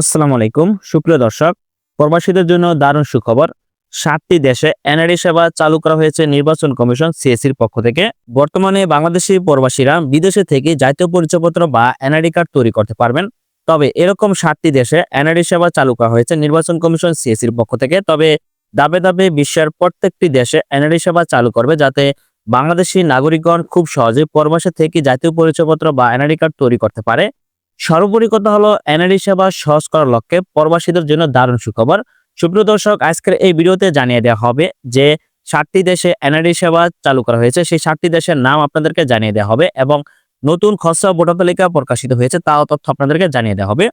আসসালামু আলাইকুম। সুপ্রিয় দর্শক, প্রবাসীদের জন্য দারুণ সুখবর, সাতটি দেশে এনআরই সেবা চালু করা হয়েছে নির্বাচন কমিশন সিএসির পক্ষ থেকে। বর্তমানে বাংলাদেশি প্রবাসীরা বিদেশে থেকে জাতীয় পরিচয়পত্র বা এনআরই কার্ড তৈরি করতে পারবেন। তবে এরকম সাতটি দেশে এনআরই সেবা চালু করা হয়েছে নির্বাচন কমিশন সিএসির পক্ষ থেকে। তবে দাবে দাবে বিশ্বের প্রত্যেকটি দেশে এনআরই সেবা চালু করবে যাতে বাংলাদেশি নাগরিকগণ খুব সহজে প্রবাসে থেকে জাতীয় পরিচয়পত্র বা এনআরই কার্ড তৈরি করতে পারে। সর্বোপরি কথা হলো এনআরই সেবা সহজ করার লক্ষ্যে প্রবাসীদের জন্য দারুণ সুখবর। সুপ্রিয় দর্শক, আজকের এই ভিডিওতে জানিয়ে দেওয়া হবে যে সাতটি দেশে এনআরই সেবা চালু করা হয়েছে। সেই সাতটি দেশের নাম আপনাদেরকে জানিয়ে দেওয়া হবে এবং নতুন খসড়া ভোটার তালিকা প্রকাশিত হয়েছে, তাও তথ্য আপনাদেরকে জানিয়ে দেওয়া হবে।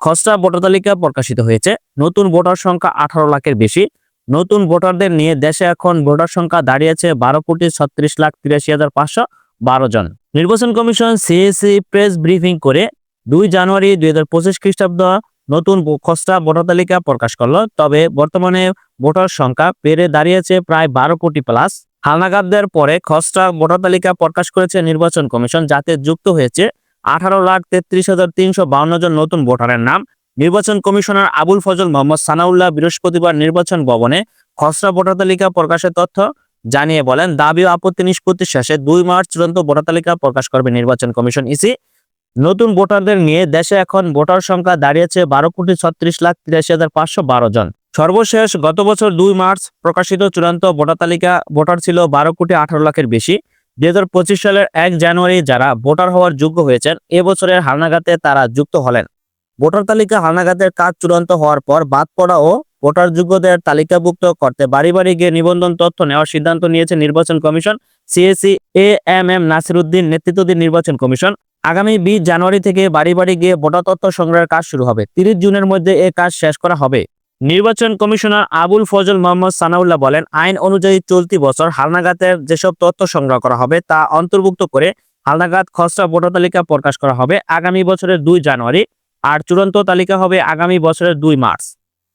খসড়া ভোটার তালিকা প্রকাশিত হয়েছে, নতুন ভোটার সংখ্যা আঠারো লাখের বেশি। নতুন ভোটারদের নিয়ে দেশে এখন ভোটার সংখ্যা দাঁড়িয়েছে বারো কোটি ছত্রিশ লাখ তিরাশি হাজার পাঁচশো বারো জন। নির্বাচন কমিশন সিএসি প্রেস ব্রিফিং করে দুই জানুয়ারি দুই হাজার পঁচিশ খ্রিস্টাব্দ, নতুন খসড়া ভোটার তালিকা প্রকাশ করল। তবে বর্তমানে ভোটার সংখ্যা বেড়ে দাঁড়িয়েছে প্রায় বারো কোটি প্লাস। হালনাগাদদের পরে খসড়া ভোটার তালিকা প্রকাশ করেছে নির্বাচন কমিশন, যাতে যুক্ত হয়েছে আঠারো লাখ তেত্রিশ হাজার তিনশো বাউন্ন জন নতুন ভোটারের নাম। নির্বাচন কমিশনার আবুল ফজল মোহাম্মদ সানাউল্লাহ বৃহস্পতিবার নির্বাচন ভবনে খসড়া ভোটার তালিকা প্রকাশের তথ্য জানিয়ে বলেন, দাবি ও আপত্তি নিষ্পত্তি শেষে দুই মার্চ চূড়ান্ত ভোটার তালিকা প্রকাশ করবে নির্বাচন কমিশন ইসি। নতুন ভোটারদের নিয়ে দেশে এখন ভোটার সংখ্যা দাঁড়িয়েছে বারো কোটি ছত্রিশ লাখ তিরাশি হাজার পাঁচশো বারো জন। সর্বশেষ গত বছর দুই মার্চ প্রকাশিত চূড়ান্ত ভোটার তালিকা ভোটার ছিল বারো কোটি আঠারো লাখের বেশি। দুই হাজার পঁচিশ সালের এক জানুয়ারি যারা ভোটার হওয়ার যোগ্য হয়েছেন এবছরের হালনাগাতে তারা যুক্ত হলেন। ভোটার তালিকা হালনাগাতের কাজ চূড়ান্ত হওয়ার পর বাদ পড়া ও ভোটার যোগ্যদের তালিকাভুক্ত করতে বাড়ি বাড়ি গিয়ে নিবন্ধন তথ্য নেওয়ার সিদ্ধান্ত নিয়েছে নির্বাচন commission, CEC, A M M Nasir Nasiruddin নেতৃত্বাধীন নির্বাচন কমিশন। আগামী বিশ জানুয়ারি থেকে বাড়ি বাড়ি গিয়ে ভোটার তথ্য সংগ্রহের কাজ শুরু হবে। তিরিশ জুনের মধ্যে এ কাজ শেষ করা হবে। নির্বাচন কমিশনার আবুল ফজল মোহাম্মদ সানাউল্লাহ বলেন, আইন অনুযায়ী চলতি বছর হালনাগাতের যেসব তথ্য সংগ্রহ করা হবে তা অন্তর্ভুক্ত করে হালনাগাদ খসড়া ভোটার তালিকা প্রকাশ করা হবে আগামী বছরের দুই জানুয়ারি আর চূড়ান্ত তালিকা হবে আগামী বছরের দুই মার্চ।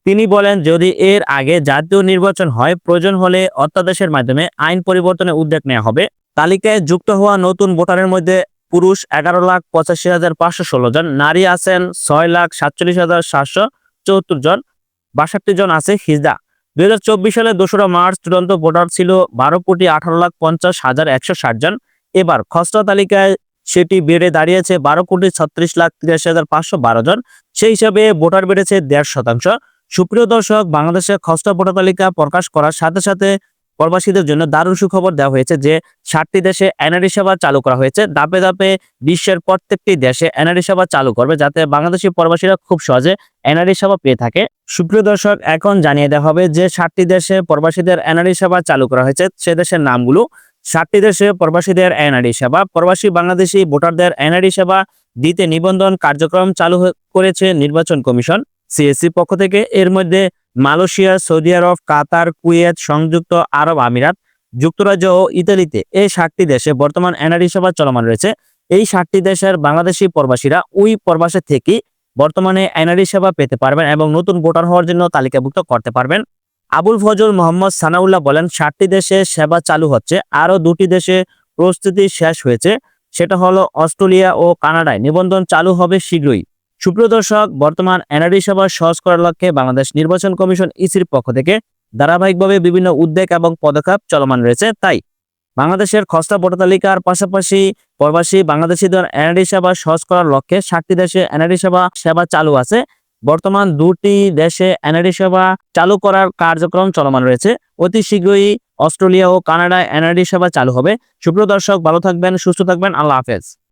তিনি বলেন, যদি এর আগে জাতীয় নির্বাচন হয়, প্রয়োজন হলে অত্যাদেশের মাধ্যমে আইন পরিবর্তনের উদ্যোগ নেওয়া হবে। তালিকায় যুক্ত হওয়া নতুন ভোটারের মধ্যে পুরুষ এগারো লাখ পঁচাশি হাজার পাঁচশো ষোলো জন, নারী আছেন ছয় লাখ সাতচল্লিশ হাজার সাতশো চৌত্তর জন, বাষট্টি জন আছে হিজদা। দুই হাজার চব্বিশ সালে দোসরা মার্চ চূড়ান্ত ভোটার ছিল বারো কোটি আঠারো লাখ পঞ্চাশ হাজার একশো ষাট জন। এবার খসড়া তালিকায় সেটি বেড়ে দাঁড়িয়েছে বারো কোটি ছত্রিশ লাখ তিরাশি হাজার পাঁচশো বারো জন। সেই হিসাবে ভোটার বেড়েছে দেড় শতাংশ। সুপ্রিয় দর্শক, বাংলাদেশের খসড়া ভোটার তালিকা প্রকাশ করার সাথে সাথে প্রবাসীদের জন্য দারুণ সুখবর দেওয়া হয়েছে যে ষাটটি দেশে এনআরই সেবা চালু করা হয়েছে। দাপে দাপে বিশ্বের প্রত্যেকটি দেশে এনআরই সেবা চালু করবে যাতে বাংলাদেশি প্রবাসীরা খুব সহজে এনআরই সেবা পেয়ে থাকে। সুপ্রিয় দর্শক, এখন জানিয়ে দেওয়া হবে যে ষাটটি দেশে প্রবাসীদের এনআরই সেবা চালু করা হয়েছে। সে দেশের নামগুলো ষাটটি দেশে প্রবাসীদের এনআরই সেবা, প্রবাসী বাংলাদেশি ভোটারদের এনআরই সেবা, দিতে নিবন্ধন কার্যক্রম চালু করেছে নির্বাচন কমিশন সিএসসি পক্ষ থেকে। এর মধ্যে Malaysia, Saudi Arab, Qatar, Kuwait, সংযুক্ত আরব আমিরাত, যুক্তরাজ্য ও ইতালিতে এই সাতটি দেশে বর্তমান এনআরই সেবা চলমান রয়েছে। এই সাতটি দেশের বাংলাদেশি প্রবাসীরা ওই প্রবাসে থেকে বর্তমানে এনআরই সেবা পেতে পারবেন এবং নতুন ভোটার হওয়ার জন্য তালিকাভুক্ত করতে পারবেন। আবুল ফজল মোহাম্মদ সানাউল্লাহ বলেন ষাটটি দেশে সেবা চালু হচ্ছে, আরও দুটি দেশে প্রস্তুতি শেষ হয়েছে। সেটা হলো অস্ট্রেলিয়া ও কানাডায়। নিবন্ধন চালু হবে শীঘ্রই। সুপ্রিয় দর্শক, বর্তমান এনআরডি সেবা সহজ করার লক্ষ্যে বাংলাদেশ নির্বাচন কমিশন ইসির পক্ষ থেকে ধারাবাহিকভাবে বিভিন্ন উদ্যোগ এবং পদক্ষেপ চলমান রয়েছে। তাই বাংলাদেশের খসড়া ভোটার তালিকার পাশাপাশি প্রবাসী বাংলাদেশিদের এনআরই সেবা সহজ করার লক্ষ্যে ষাটটি দেশে এনআরই সেবা সেবা চালু আছে। বর্তমান দুটি দেশে এনআরডি সেবা চালু করার কার্যক্রম চলমান রয়েছে। অতি শীঘ্রই অস্ট্রেলিয়া ও কানাডায় এনআরডি সেবা চালু হবে। সুপ্রিয় দর্শক, ভালো থাকবেন, সুস্থ থাকবেন। আল্লাহ হাফেজ।